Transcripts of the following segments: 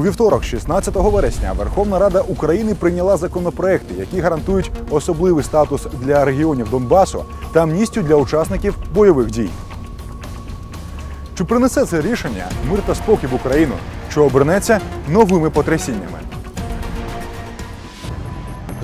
У вівторок, 16 вересня, Верховна Рада України прийняла законопроекти, які гарантують особливий статус для регіонів Донбасу та амністію для учасників бойових дій. Чи принесе це рішення мир та спокій в Україну, що обернеться новими потрясіннями?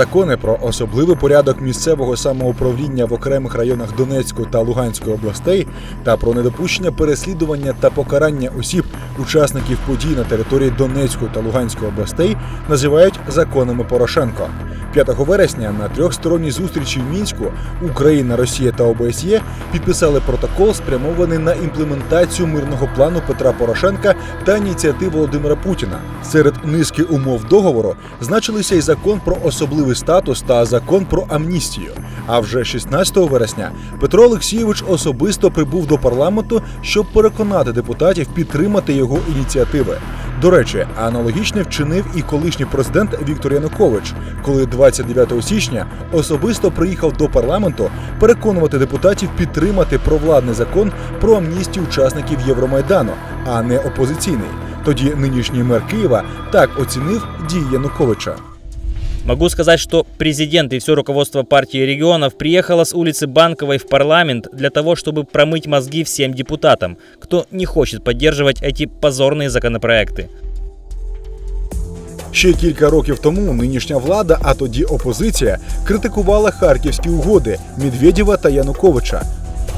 Закони про особливий порядок місцевого самоуправління в окремих районах Донецької та Луганської областей та про недопущення переслідування та покарання осіб, учасників подій на території Донецької та Луганської областей, називають законами Порошенко. 5 вересня на трьохсторонній зустрічі в мінську Україна, Росія та ОБСЄ підписали протокол, спрямований на імплементацію мирного плану Петра Порошенка та ініціатив Володимира Путіна. Серед низки умов договору значилися й закон про особливий статус та закон про амністію. А вже 16 вересня Петро Олексійович особисто прибув до парламенту, щоб переконати депутатів підтримати його ініціативи. До речі, аналогічне вчинив і колишній президент Віктор Янукович, коли 29 січня особисто приїхав до парламенту переконувати депутатів підтримати провладний закон про амністію учасників Євромайдану, а не опозиційний. Тоді нинішній мер Києва так оцінив дії Януковича. Могу сказать, что президент и все руководство партии регионов приехало с улицы Банковой в парламент для того, чтобы промыть мозги всем депутатам, кто не хочет поддерживать эти позорные законопроекты. Ще кілька років тому нинішня влада, а тоді опозиція, критикувала харківські угоди Медведєва та Януковича.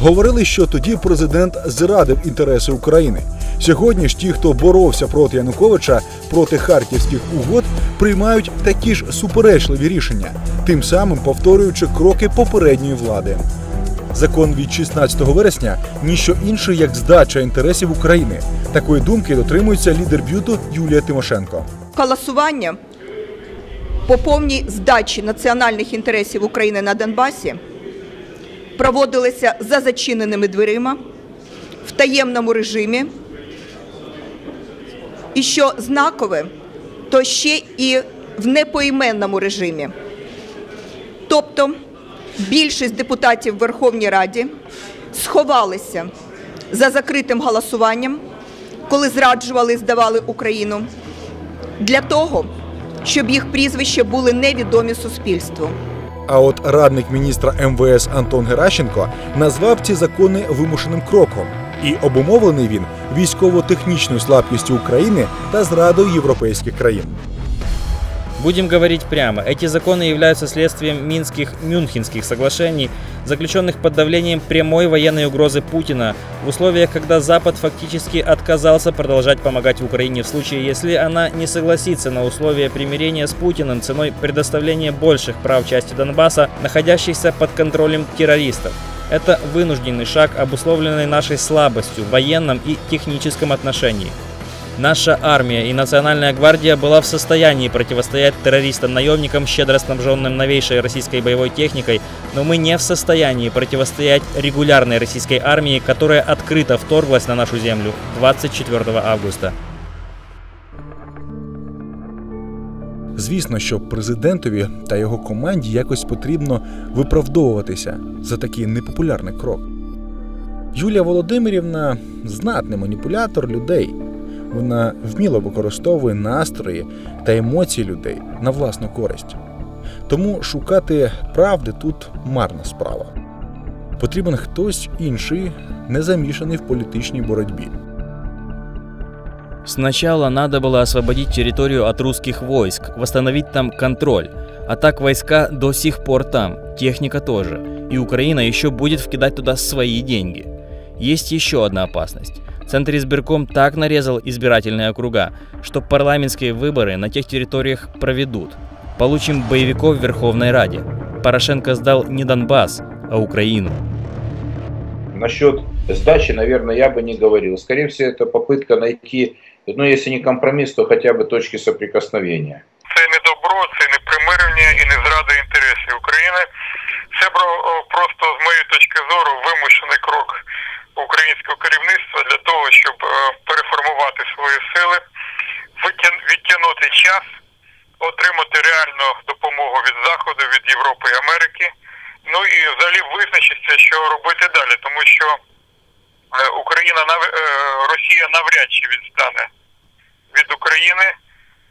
Говорили, що тоді президент зрадив інтереси України. Сьогодні ж ті, хто боровся проти Януковича проти харківських угод, приймають такі ж суперечливі рішення, тим самим повторюючи кроки попередньої влади. Закон від 16 вересня ніщо інше, як здача інтересів України. Такої думки дотримується лідер б'юту Юлія Тимошенко. Голосування по повній здачі національних інтересів України на Донбасі проводилося за зачиненими дверима в таємному режимі. І що знакове, то ще і в непоіменному режимі. Тобто більшість депутатів Верховній Раді сховалися за закритим голосуванням, коли зраджували і здавали Україну, для того, щоб їх прізвища були невідомі суспільству. А от радник міністра МВС Антон Геращенко назвав ці закони вимушеним кроком, і обумовлений він військово-технічною слабкістю України та зрадою європейських країн. Будем говорить прямо, эти законы являются следствием Минских Мюнхенских соглашений, заключенных под давлением прямой военной угрозы Путина, в условиях, когда Запад фактически отказался продолжать помогать Украине в случае, если она не согласится на условия примирения с Путиным ценой предоставления больших прав части Донбасса, находящихся под контролем террористов. Это вынужденный шаг, обусловленный нашей слабостью в военном и техническом отношении. Наша армия и Национальная гвардия была в состоянии противостоять террористам-наемникам, щедро снабженным новейшей российской боевой техникой, но мы не в состоянии противостоять регулярной российской армии, которая открыто вторглась на нашу землю 24 августа. Звісно, що президентові та його команді якось потрібно виправдовуватися за такий непопулярний крок. Юлія Володимирівна знатний маніпулятор людей. Вона вміло використовує настрої та емоції людей на власну користь. Тому шукати правди тут марна справа. Потрібен хтось інший, не замішаний в політичній боротьбі. Сначала надо было освободить территорию от русских войск, восстановить там контроль. А так войска до сих пор там, техника тоже. И Украина еще будет вкидать туда свои деньги. Есть еще одна опасность. Центр избирком так нарезал избирательные округа, что парламентские выборы на тех территориях проведут. Получим боевиков в Верховной Раде. Порошенко сдал не Донбасс, а Украину. Насчет сдачи, наверное, я бы не говорил. Скорее всего, это попытка найти, ну, если не компромисс, то хотя бы точки соприкосновения. Це не добро, це не примирення і не зрада інтересів України. Це просто, з моєї точки зору, вимушений крок українського керівництва для того, щоб е, переформувати свої сили, відтягнути час, отримати реальну допомогу від Заходу, від Європи і Америки. Ну і взагалі визначитися, що робити далі, тому що Україна нав- е, Росія навряд чи відстане від України.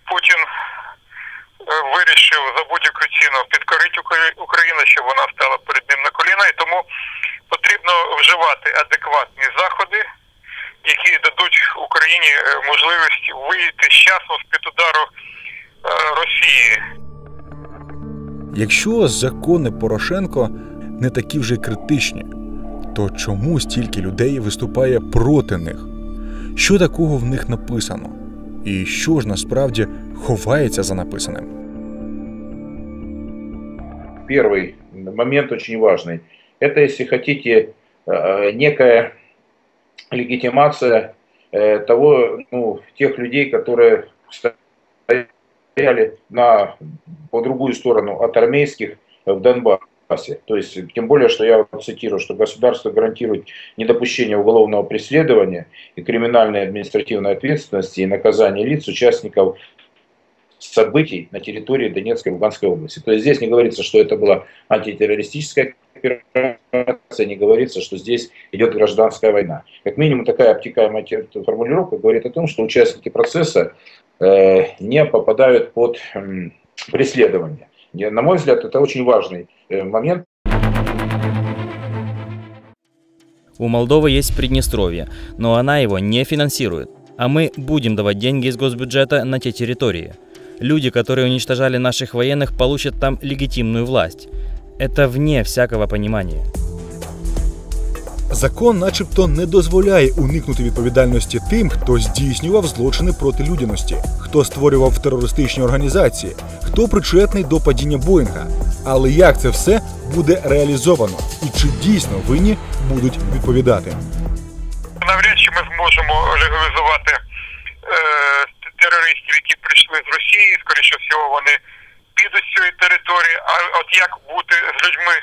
Путін е, вирішив за будь-яку ціну підкорити Укра- Україну, щоб вона стала перед ним на коліна, і тому потрібно вживати адекватні заходи, які дадуть Україні е, можливість вийти з часом з-під удару е, Росії. Якщо закони Порошенко не такі вже критичні, то чому стільки людей виступає проти них? Що такого в них написано? І що ж насправді ховається за написаним? Первый момент очень важный. Это, если хотите, э, некая легитимация э, того, ну, тех людей, которые стояли на, по другую сторону от армейских в Донбассе. То есть, тем более, что я цитирую, что государство гарантирует недопущение уголовного преследования и криминальной административной ответственности и наказания лиц, участников событий на территории Донецкой и Луганской области. То есть здесь не говорится, что это была антитеррористическая операция, не говорится, что здесь идет гражданская война. Как минимум такая обтекаемая те- формулировка говорит о том, что участники процесса э, не попадают под м, преследование. На мой взгляд, это очень важный э, момент. У Молдовы есть Приднестровье, но она его не финансирует. А мы будем давать деньги из госбюджета на те территории. Люди, которые уничтожали наших военных, получат там легитимную власть. Это вне всякого понимания. Закон, начебто, не дозволяє уникнути відповідальності тим, хто здійснював злочини проти людяності, хто створював терористичні організації, хто причетний до падіння Боїнга. Але як це все буде реалізовано і чи дійсно винні будуть відповідати? навряд чи ми зможемо легалізувати е, терористів, які прийшли з Росії. Скоріше всього, вони підуть з цієї території. А от як бути з людьми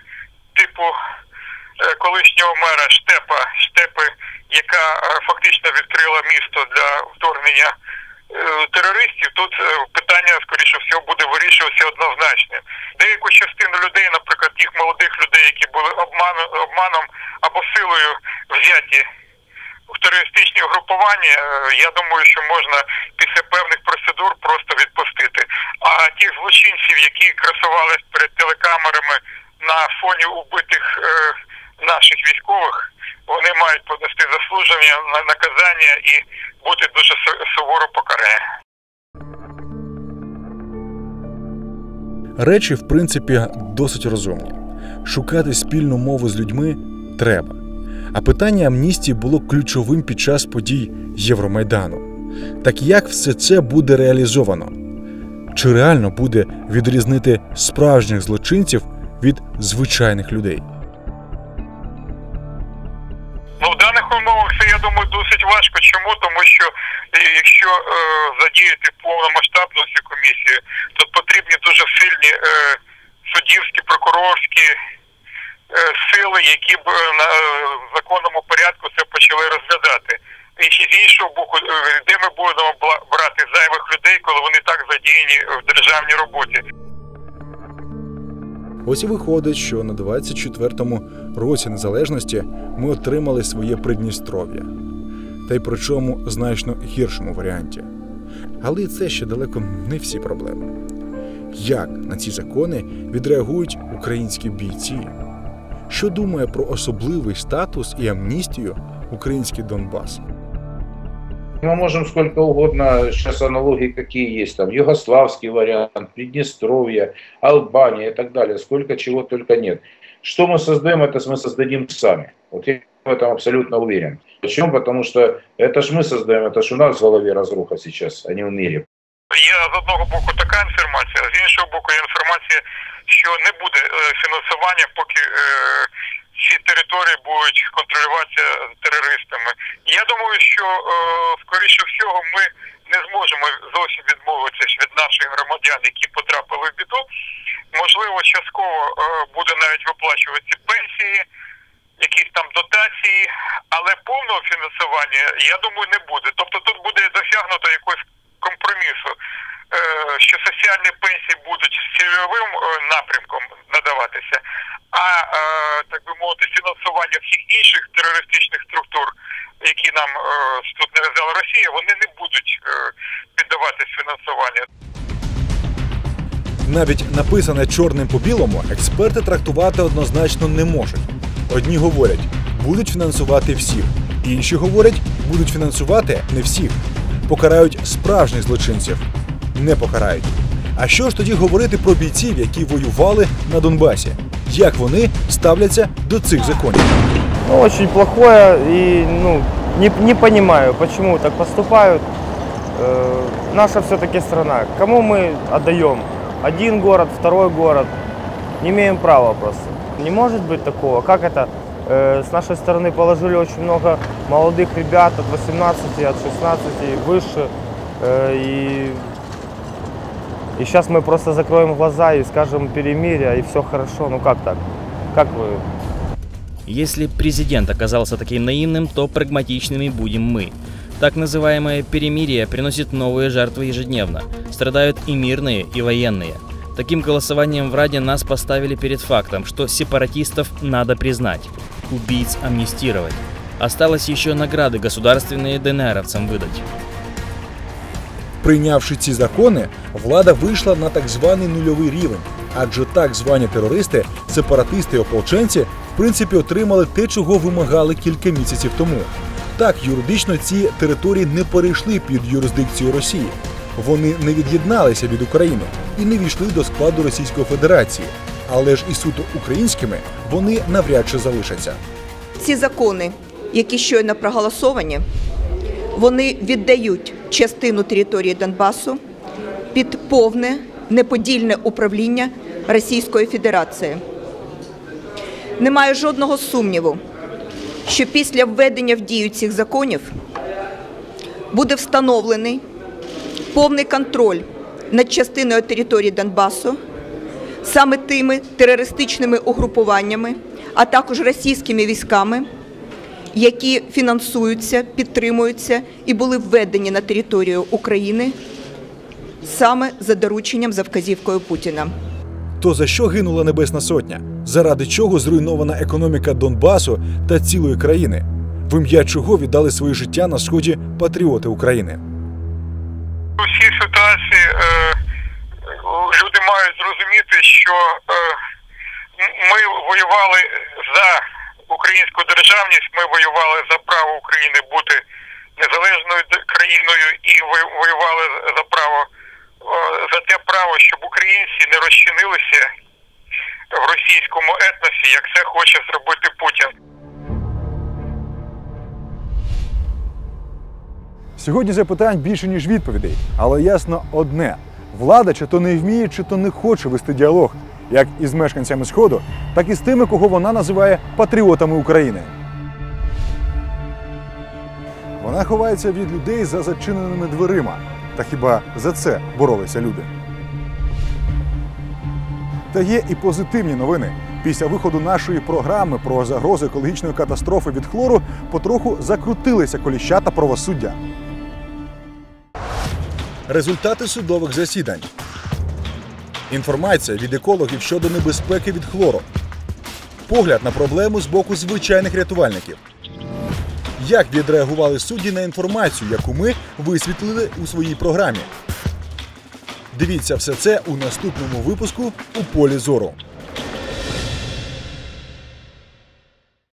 типу колишнього мера Штепа, Штепи, яка е, фактично відкрила місто для вторгнення е, терористів, тут е, питання, скоріше всього, буде вирішуватися однозначно. Деяку частину людей, наприклад, тих молодих людей, які були обманом, або силою взяті в терористичні угрупування, е, я думаю, що можна після певних процедур просто відпустити. А тих злочинців, які красувались перед телекамерами на фоні убитих е, наших військових, вони мають понести заслуження на наказання і бути дуже суворо покарані. Речі, в принципі, досить розумні. Шукати спільну мову з людьми треба. А питання амністії було ключовим під час подій Євромайдану. Так як все це буде реалізовано? Чи реально буде відрізнити справжніх злочинців від звичайних людей? Ну, умовах це, я думаю, досить важко. Чому? Тому що е, якщо е, задіяти повномасштабну цю комісію, то потрібні дуже сильні е, суддівські, прокурорські е, сили, які б е, на е, законному порядку це почали розглядати. І з іншого боку, де ми будемо брати зайвих людей, коли вони так задіяні в державній роботі. Ось і виходить, що на 24-му році незалежності ми отримали своє Придністров'я. Та й причому значно гіршому варіанті. Але це ще далеко не всі проблеми. Як на ці закони відреагують українські бійці? Що думає про особливий статус і амністію український Донбас? Мы можем сколько угодно, сейчас аналогии какие есть, там, югославский вариант, Приднестровье, Албания и так далее, сколько чего только нет. Что мы создаем, это мы создадим сами. Вот я в этом абсолютно уверен. Почему? Потому что это ж мы создаем, это ж у нас в голове разруха сейчас, а не в мире. Є з одного боку така інформація, з іншого боку є інформація, що не буде е, фінансування, поки е, ці території будуть контролюватися терористами. Я думаю, що е, скоріше всього ми не зможемо зовсім відмовитися від наших громадян, які потрапили в біду. Можливо, частково е, буде навіть виплачувати пенсії, якісь там дотації, але повного фінансування, я думаю, не буде. Тобто тут буде досягнуто якогось компромісу, що соціальні пенсії будуть цільовим е, напрямком надаватися, а е, так би мовити, фінансування всіх інших терористичних структур, які нам е, тут нав'язала Росія, вони не будуть е, піддаватися відмовлятись фінансування. Навіть написане чорним по білому експерти трактувати однозначно не можуть. Одні говорять, будуть фінансувати всіх, інші говорять, будуть фінансувати не всіх. Покарають справжніх злочинців, не покарають. А що ж тоді говорити про бійців, які воювали на Донбасі? Як вони ставляться до цих законів? Ну, очень плохое и ну, не, не понимаю, почему так поступают. Э, наша все-таки страна. Кому мы отдаем? Один город, второй город. Не имеем права просто. Не может быть такого. Как это? Э, с нашей стороны положили очень много молодых ребят от 18, от 16 и выше. Э, и, и сейчас мы просто закроем глаза и скажем перемирие, и все хорошо. Ну как так? Как вы Если президент оказался таким наивным, то прагматичными будем мы. Так называемое перемирие приносит новые жертвы ежедневно. Страдают и мирные, и военные. Таким голосованием в Раде нас поставили перед фактом, что сепаратистов надо признать, убийц амнистировать. Осталось еще награды государственные ДНРовцам выдать. Прийнявши ці закони, влада вийшла на так званий нульовий рівень, адже так звані терористи, сепаратисти і ополченці, в принципі, отримали те, чого вимагали кілька місяців тому. Так, юридично ці території не перейшли під юрисдикцію Росії. Вони не від'єдналися від України і не війшли до складу Російської Федерації. Але ж і суто українськими вони навряд чи залишаться. Ці закони, які щойно проголосовані, вони віддають частину території Донбасу під повне неподільне управління Російської Федерації. Немає жодного сумніву, що після введення в дію цих законів буде встановлений повний контроль над частиною території Донбасу, саме тими терористичними угрупуваннями, а також російськими військами, які фінансуються, підтримуються і були введені на територію України саме за дорученням за вказівкою Путіна. То за що гинула Небесна Сотня? Заради чого зруйнована економіка Донбасу та цілої країни? В ім'я чого віддали своє життя на сході патріоти України? У цій ситуації е, люди мають зрозуміти, що е, ми воювали за українську державність, ми воювали за право України бути незалежною країною і воювали за право за те право, щоб українці не розчинилися в російському етносі, як це хоче зробити Путін. Сьогодні запитань більше ніж відповідей, але ясно одне: влада чи то не вміє, чи то не хоче вести діалог, як із мешканцями Сходу, так і з тими, кого вона називає патріотами України. Вона ховається від людей за зачиненими дверима. Та хіба за це боролися люди? Та є і позитивні новини. Після виходу нашої програми про загрози екологічної катастрофи від хлору потроху закрутилися коліщата правосуддя. Результати судових засідань. Інформація від екологів щодо небезпеки від хлору. Погляд на проблему з боку звичайних рятувальників. Як відреагували судді на інформацію, яку ми висвітлили у своїй програмі? Дивіться все це у наступному випуску у полі зору.